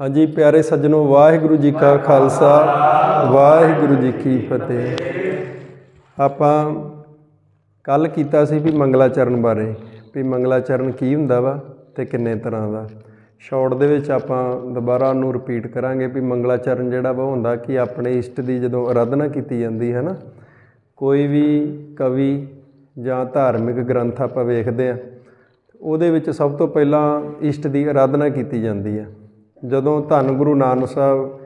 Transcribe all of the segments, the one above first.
ਹਾਂਜੀ, ਪਿਆਰੇ ਸੱਜਣੋ, ਵਾਹਿਗੁਰੂ ਜੀ ਕਾ ਖਾਲਸਾ, ਵਾਹਿਗੁਰੂ ਜੀ ਕੀ ਫਤਿਹ। ਆਪਾਂ ਕੱਲ ਕੀਤਾ ਸੀ ਵੀ ਮੰਗਲਾਚਰਨ ਬਾਰੇ, ਵੀ ਮੰਗਲਾਚਰਨ ਕੀ ਹੁੰਦਾ ਵਾ ਤੇ ਕਿੰਨੇ ਤਰ੍ਹਾਂ ਦਾ। ਸ਼ਾਰਟ ਦੇ ਵਿੱਚ ਆਪਾਂ ਦੁਬਾਰਾ ਉਹਨੂੰ ਰਿਪੀਟ ਕਰਾਂਗੇ ਵੀ ਮੰਗਲਾਚਰਨ ਜਿਹੜਾ ਵਾ ਹੁੰਦਾ ਕਿ ਆਪਣੇ ਇਸ਼ਟ ਦੀ ਜਦੋਂ ਆਰਾਧਨਾ ਕੀਤੀ ਜਾਂਦੀ ਹੈ ਨਾ, ਕੋਈ ਵੀ ਕਵੀ ਜਾਂ ਧਾਰਮਿਕ ਗ੍ਰੰਥ ਆਪਾਂ ਵੇਖਦੇ ਆ ਉਹਦੇ ਵਿੱਚ ਸਭ ਤੋਂ ਪਹਿਲਾਂ ਇਸ਼ਟ ਦੀ ਆਰਾਧਨਾ ਕੀਤੀ ਜਾਂਦੀ ਹੈ। ਜਦੋਂ ਧੰਨ ਗੁਰੂ ਨਾਨਕ ਸਾਹਿਬ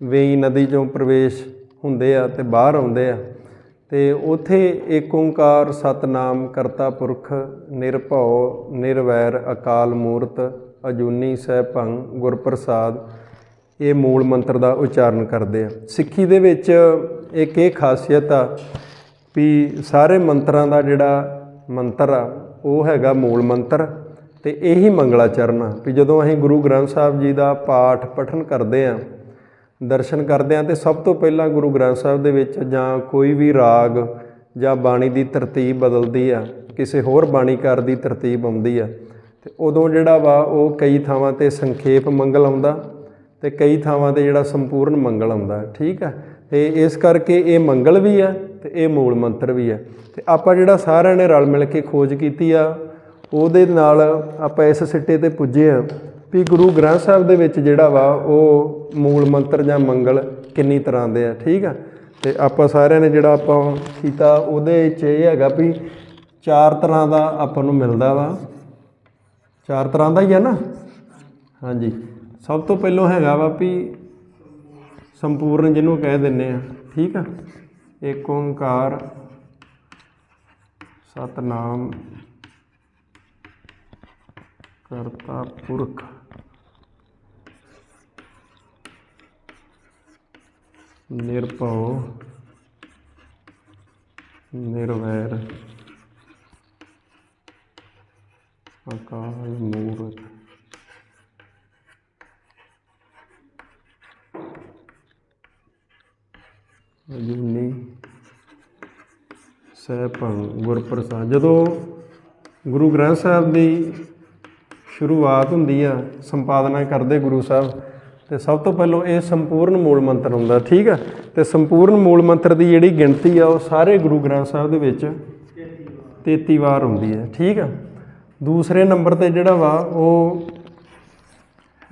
ਵੇਈ ਨਦੀ ਚੋਂ ਪ੍ਰਵੇਸ਼ ਹੁੰਦੇ ਆ ਤੇ ਬਾਹਰ ਆਉਂਦੇ ਆ, ਤੇ ਉਥੇ ਏਕ ਓੰਕਾਰ ਸਤਨਾਮ ਕਰਤਾ ਪੁਰਖ, ਨਿਰਭਉ, ਨਿਰਵੈਰ, ਅਕਾਲ ਮੂਰਤ, ਅਜੂਨੀ ਸੈਭੰ ਗੁਰ ਪ੍ਰਸਾਦ ਇਹ ਮੂਲ ਮੰਤਰ ਦਾ ਉਚਾਰਨ ਕਰਦੇ ਆ। ਸਿੱਖੀ ਦੇ ਵਿੱਚ ਇੱਕ ਇਹ ਖਾਸੀਅਤ ਆ ਵੀ ਸਾਰੇ ਮੰਤਰਾਂ ਦਾ ਜਿਹੜਾ ਮੰਤਰ ਆ, ਉਹ ਹੈਗਾ ਮੂਲ ਮੰਤਰ। ਤੇ ਇਹੀ ਮੰਗਲਾਚਰਨ ਆ ਵੀ ਜਦੋਂ ਅਸੀਂ ਗੁਰੂ ਗ੍ਰੰਥ ਸਾਹਿਬ ਜੀ ਦਾ ਪਾਠ ਪਠਨ ਕਰਦੇ ਆ, ਦਰਸ਼ਨ ਕਰਦੇ ਆ, ਤੇ ਸਭ ਤੋਂ ਪਹਿਲਾਂ ਗੁਰੂ ਗ੍ਰੰਥ ਸਾਹਿਬ ਦੇ ਵਿੱਚ ਜਾਂ ਕੋਈ ਵੀ ਰਾਗ ਜਾਂ ਬਾਣੀ ਦੀ ਤਰਤੀਬ ਬਦਲਦੀ ਆ, ਕਿਸੇ ਹੋਰ ਬਾਣੀਕਾਰ ਦੀ ਤਰਤੀਬ ਆਉਂਦੀ ਆ, ਤੇ ਉਦੋਂ ਜਿਹੜਾ ਵਾ ਉਹ ਕਈ ਥਾਵਾਂ ਤੇ ਸੰਖੇਪ ਮੰਗਲ ਆਉਂਦਾ ਤੇ ਕਈ ਥਾਵਾਂ ਤੇ ਜਿਹੜਾ ਸੰਪੂਰਨ ਮੰਗਲ ਆਉਂਦਾ, ਠੀਕ ਆ? ਤੇ ਇਸ ਕਰਕੇ ਇਹ ਮੰਗਲ ਵੀ ਆ ਤੇ ਇਹ ਮੂਲ ਮੰਤਰ ਵੀ ਆ। ਤੇ ਆਪਾਂ ਜਿਹੜਾ ਸਾਰਿਆਂ ਨੇ ਰਲ ਮਿਲ ਕੇ ਖੋਜ ਕੀਤੀ ਆ ਉਹਦੇ ਨਾਲ ਆਪਾਂ ਇਸ ਸਿੱਟੇ ਤੇ ਪੁੱਜੇ ਆ ਵੀ ਗੁਰੂ ਗ੍ਰੰਥ ਸਾਹਿਬ ਦੇ ਵਿੱਚ ਜਿਹੜਾ ਵਾ ਉਹ ਮੂਲ ਮੰਤਰ ਜਾਂ ਮੰਗਲ ਕਿੰਨੀ ਤਰ੍ਹਾਂ ਦੇ ਆ, ਠੀਕ ਆ? ਤੇ ਆਪਾਂ ਸਾਰਿਆਂ ਨੇ ਜਿਹੜਾ ਆਪਾਂ ਕੀਤਾ ਉਹਦੇ 'ਚ ਇਹ ਹੈਗਾ ਵੀ ਚਾਰ ਤਰ੍ਹਾਂ ਦਾ ਆਪਾਂ ਨੂੰ ਮਿਲਦਾ ਵਾ। ਚਾਰ ਤਰ੍ਹਾਂ ਦਾ ਹੀ ਆ ਨਾ? ਹਾਂਜੀ। ਸਭ ਤੋਂ ਪਹਿਲੋਂ ਹੈਗਾ ਵਾ ਵੀ ਸੰਪੂਰਨ ਜਿਹਨੂੰ ਕਹਿ ਦਿੰਨੇ ਆ, ਠੀਕ ਆ? ਏਕ ਓੰਕਾਰ, ਸਤਨਾਮ ਕਰਤਾ ਪੁਰਖ। ਨਿਰਭਉ ਨਿਰਵੈਰ ਅਕਾਲ ਮੂਰਤ। ਅਜੂਨੀ ਸਹਿਭੰ ਗੁਰਪ੍ਰਸਾਦ। ਜਦੋਂ ਗੁਰੂ ਗ੍ਰੰਥ ਸਾਹਿਬ ਦੀ ਸ਼ੁਰੂਆਤ ਹੁੰਦੀ ਆ ਸੰਪਾਦਨਾ ਕਰਦੇ ਗੁਰੂ ਸਾਹਿਬ ਤੇ ਸਭ ਤੋਂ ਪਹਿਲਾਂ ਇਹ ਸੰਪੂਰਨ ਮੂਲ ਮੰਤਰ ਹੁੰਦਾ, ਠੀਕ ਆ? ਤੇ ਸੰਪੂਰਨ ਮੂਲ ਮੰਤਰ ਦੀ ਜਿਹੜੀ ਗਿਣਤੀ ਆ ਉਹ ਸਾਰੇ ਗੁਰੂ ਗ੍ਰੰਥ ਸਾਹਿਬ ਦੇ ਵਿੱਚ 33 ਵਾਰ ਹੁੰਦੀ ਹੈ ਠੀਕ ਆ? ਦੂਸਰੇ ਨੰਬਰ ਤੇ ਜਿਹੜਾ ਵਾ ਉਹ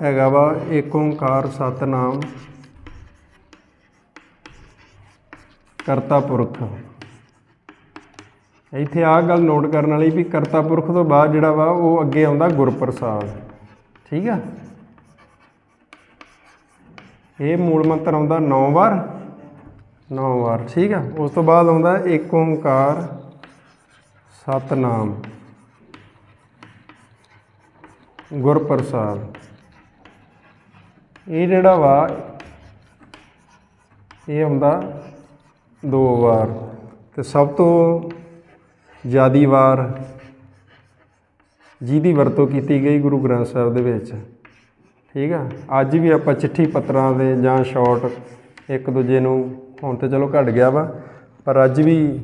ਹੈਗਾ ਵਾ ਏਕ ਓੰਕਾਰ ਸਤਨਾਮ ਕਰਤਾ ਪੁਰਖ। ਇੱਥੇ ਆਹ ਗੱਲ ਨੋਟ ਕਰਨ ਵਾਲੀ ਵੀ ਕਰਤਾ ਪੁਰਖ ਤੋਂ ਬਾਅਦ ਜਿਹੜਾ ਵਾ ਉਹ ਅੱਗੇ ਆਉਂਦਾ ਗੁਰਪ੍ਰਸਾਦ। ਠੀਕ ਆ? ਇਹ ਮੂਲ ਮੰਤਰ ਆਉਂਦਾ 9 ਵਾਰ 9 ਵਾਰ, ਠੀਕ ਆ? ਉਸ ਤੋਂ ਬਾਅਦ ਆਉਂਦਾ ਏਕ ਓੰਕਾਰ, ਸਤਨਾਮ। ਗੁਰਪ੍ਰਸਾਦ। ਇਹ ਜਿਹੜਾ ਵਾ, ਇਹ ਆਉਂਦਾ ਦੋ ਵਾਰ। ਤੇ ਸਭ ਤੋਂ ਜਿਆਦੀ ਵਾਰ ਜਿਹਦੀ ਵਰਤੋਂ ਕੀਤੀ ਗਈ ਗੁਰੂ ਗ੍ਰੰਥ ਸਾਹਿਬ ਦੇ ਵਿੱਚ। ਠੀਕ ਆ? ਅੱਜ ਵੀ ਆਪਾਂ ਚਿੱਠੀ ਪੱਤਰਾਂ ਦੇ ਜਾਂ ਸ਼ਾਰਟ ਇੱਕ ਦੂਜੇ ਨੂੰ ਹੁਣ ਤੇ ਚਲੋ ਘਟ ਗਿਆ ਵਾ, ਪਰ ਅੱਜ ਵੀ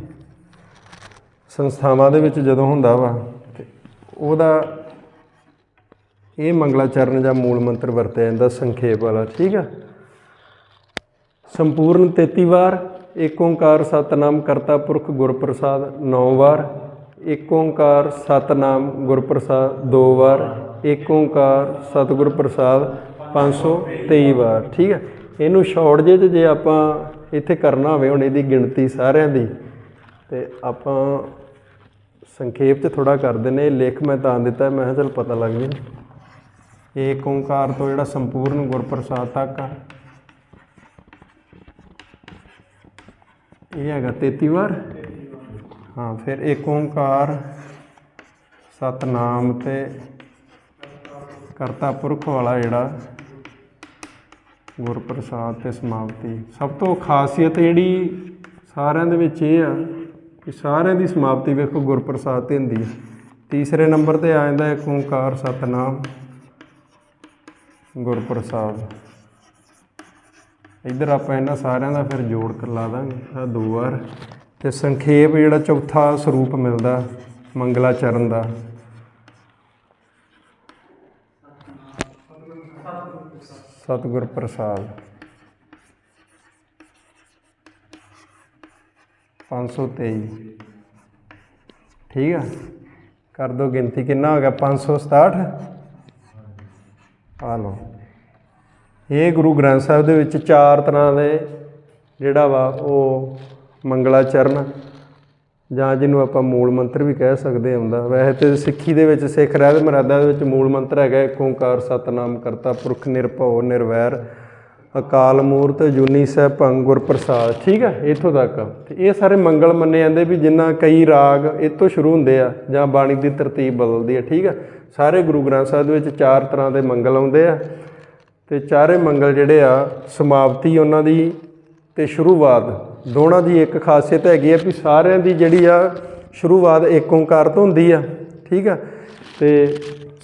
ਸੰਸਥਾਵਾਂ ਦੇ ਵਿੱਚ ਜਦੋਂ ਹੁੰਦਾ ਵਾ, ਤੇ ਉਹਦਾ ਇਹ ਮੰਗਲਾਚਰਨ ਜਾਂ ਮੂਲ ਮੰਤਰ ਵਰਤਿਆ ਜਾਂਦਾ ਸੰਖੇਪ ਵਾਲਾ। ਠੀਕ ਆ? ਸੰਪੂਰਨ 33 ਵਾਰ ਏਕ ਓੰਕਾਰ ਸਤਨਾਮ ਕਰਤਾ ਪੁਰਖ ਗੁਰਪ੍ਰਸਾਦ 9 ਵਾਰ ਏਕ ਓੰਕਾਰ ਸਤਨਾਮ ਗੁਰਪ੍ਰਸਾਦ 2 ਵਾਰ ਏਕ ਓੰਕਾਰ ਸਤਿਗੁਰ ਪ੍ਰਸਾਦ 523 ਵਾਰ। ਠੀਕ ਹੈ? ਇਹਨੂੰ ਸ਼ਾਰਟ ਜੇ 'ਚ ਜੇ ਆਪਾਂ ਇੱਥੇ ਕਰਨਾ ਹੋਵੇ, ਹੁਣ ਇਹਦੀ ਗਿਣਤੀ ਸਾਰਿਆਂ ਦੀ, ਤੇ ਆਪਾਂ ਸੰਖੇਪ 'ਚ ਥੋੜਾ ਕਰ ਦਿੰਨੇ ਇਹ ਲਿਖ ਮੈਂ ਤਾਂ ਦਿੱਤਾ, ਮੈਂ ਕਿਹਾ ਚਲ ਪਤਾ ਲੱਗ ਜੇ ਏਕ ਓੰਕਾਰ ਤੋਂ ਜਿਹੜਾ ਸੰਪੂਰਨ ਗੁਰਪ੍ਰਸਾਦ ਤੱਕ ਆ। ਇਹ ਹੈਗਾ 33 ਵਾਰ ਹਾਂ, ਫਿਰ ਏਕ ਓੰਕਾਰ, ਸਤਨਾਮ ਤੇ ਕਰਤਾ ਪੁਰਖ ਵਾਲਾ ਜਿਹੜਾ ਗੁਰਪ੍ਰਸਾਦ ਤੇ ਸਮਾਪਤੀ। ਸਭ ਤੋਂ ਖਾਸੀਅਤ ਜਿਹੜੀ ਸਾਰਿਆਂ ਦੇ ਵਿੱਚ ਇਹ ਆ ਕਿ ਸਾਰਿਆਂ ਦੀ ਸਮਾਪਤੀ ਵੇਖੋ ਗੁਰਪ੍ਰਸਾਦ ਤੇ ਹੁੰਦੀ ਹੈ ਤੀਸਰੇ ਨੰਬਰ ਤੇ ਆ ਜਾਂਦਾ ਏਕ ਓੰਕਾਰ, ਸਤਨਾਮ, ਗੁਰਪ੍ਰਸਾਦ। ਇੱਧਰ ਆਪਾਂ ਇਹਨਾਂ ਸਾਰਿਆਂ ਦਾ ਫਿਰ ਜੋੜ ਕਰ ਲਾ ਦਾਂਗੇ। ਆਹ ਦੋ ਵਾਰ। ਤੇ ਸੰਖੇਪ ਜਿਹੜਾ ਚੌਥਾ ਸਰੂਪ ਮਿਲਦਾ, ਮੰਗਲਾਚਰਨ ਦਾ। ਸਤਿਗੁਰ ਪ੍ਰਸਾਦ। 523 ਠੀਕ ਆ? ਕਰ ਦੋ ਗਿਣਤੀ। ਕਿੰਨਾ ਹੋ ਗਿਆ? 567 ਆ ਲਓ। ਇਹ ਗੁਰੂ ਗ੍ਰੰਥ ਸਾਹਿਬ ਦੇ ਵਿੱਚ ਚਾਰ ਤਰ੍ਹਾਂ ਦੇ ਜਿਹੜਾ ਵਾ ਉਹ ਮੰਗਲਾਚਰਨ ਜਾਂ ਜਿਹਨੂੰ ਆਪਾਂ ਮੂਲ ਮੰਤਰ ਵੀ ਕਹਿ ਸਕਦੇ ਹੁੰਦਾ। ਵੈਸੇ ਤੇ ਸਿੱਖੀ ਦੇ ਵਿੱਚ ਸਿੱਖ ਰਹਿਤ ਮਰਾਦਾ ਦੇ ਵਿੱਚ ਮੂਲ ਮੰਤਰ ਹੈਗਾ ਏਕ ਓੰਕਾਰ, ਸਤਨਾਮ, ਕਰਤਾ, ਪੁਰਖ, ਨਿਰਭਉ, ਨਿਰਵੈਰ, ਅਕਾਲ ਮੂਰਤ ਜੁਨੀ ਸਹਿ ਭੰਗ ਗੁਰ ਪ੍ਰਸਾਦ, ਠੀਕ ਹੈ ਇੱਥੋਂ ਤੱਕ। ਤੇ ਇਹ ਸਾਰੇ ਮੰਗਲ ਮੰਨੇ ਜਾਂਦੇ ਵੀ ਜਿੰਨਾ ਕਈ ਰਾਗ ਇਹ ਸ਼ੁਰੂ ਹੁੰਦੇ ਆ ਜਾਂ ਬਾਣੀ ਦੀ ਤਰਤੀਬ ਬਦਲਦੀ ਹੈ ਠੀਕ ਹੈ ਸਾਰੇ ਗੁਰੂ ਗ੍ਰੰਥ ਸਾਹਿਬ ਦੇ ਵਿੱਚ ਚਾਰ ਤਰ੍ਹਾਂ ਦੇ ਮੰਗਲ ਆਉਂਦੇ ਆ। ਤੇ ਚਾਰੇ ਮੰਗਲ ਜਿਹੜੇ ਆ, ਸਮਾਪਤੀ ਉਹਨਾਂ ਦੀ ਤੇ ਸ਼ੁਰੂਆਤ। ਦੋਨਾਂ ਦੀ ਇੱਕ ਖਾਸੀਅਤ ਹੈਗੀ ਆ ਵੀ ਸਾਰਿਆਂ ਦੀ ਜਿਹੜੀ ਆ, ਸ਼ੁਰੂਆਤ ਏਕ ਓੰਕਾਰ ਤੋਂ ਹੁੰਦੀ ਆ, ਠੀਕ ਆ? ਤੇ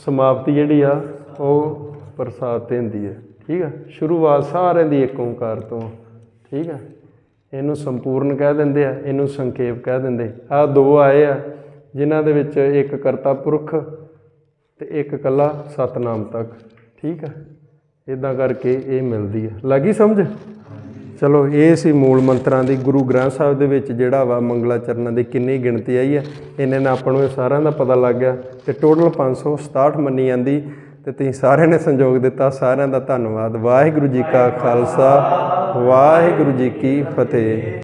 ਸਮਾਪਤੀ ਜਿਹੜੀ ਆ, ਉਹ ਪ੍ਰਸਾਦ ਤੇ ਹੁੰਦੀ ਹੈ ਠੀਕ ਆ? ਸ਼ੁਰੂਆਤ ਸਾਰਿਆਂ ਦੀ ਇੱਕ ਓੰਕਾਰ ਤੋਂ, ਠੀਕ ਆ? ਇਹਨੂੰ ਸੰਪੂਰਨ ਕਹਿ ਦਿੰਦੇ ਆ, ਇਹਨੂੰ ਸੰਖੇਪ ਕਹਿ ਦਿੰਦੇ। ਆ ਦੋ ਆਏ ਆ, ਜਿਨ੍ਹਾਂ ਦੇ ਵਿੱਚ ਇੱਕ ਕਰਤਾ ਪੁਰਖ ਤੇ ਇੱਕ ਕੱਲਾ ਸਤਨਾਮ ਤੱਕ, ਠੀਕ ਆ? ਇਦਾਂ ਕਰਕੇ ਇਹ ਮਿਲਦੀ ਹੈ ਲੱਗੀ ਸਮਝ? ਚਲੋ, ਇਹ ਸੀ ਮੂਲ ਮੰਤਰਾਂ ਦੀ ਗੁਰੂ ਗ੍ਰੰਥ ਸਾਹਿਬ ਦੇ ਵਿੱਚ ਜਿਹੜਾ ਵਾ ਮੰਗਲਾਚਰਨਾਂ ਦੀ ਕਿੰਨੀ ਗਿਣਤੀ ਆਈ ਹੈ ਇਹਨੇ ਨਾਲ ਆਪਾਂ ਨੂੰ ਇਹ ਸਾਰਿਆਂ ਦਾ ਪਤਾ ਲੱਗ ਗਿਆ ਤੇ ਟੋਟਲ 567 ਮੰਨੀ ਜਾਂਦੀ ਤੇ ਤੁਸੀਂ ਸਾਰਿਆਂ ਨੇ ਸੰਯੋਗ ਦਿੱਤਾ। ਸਾਰਿਆਂ ਦਾ ਧੰਨਵਾਦ। ਵਾਹਿਗੁਰੂ ਜੀ ਕਾ ਖਾਲਸਾ, ਵਾਹਿਗੁਰੂ ਜੀ ਕੀ ਫਤਿਹ।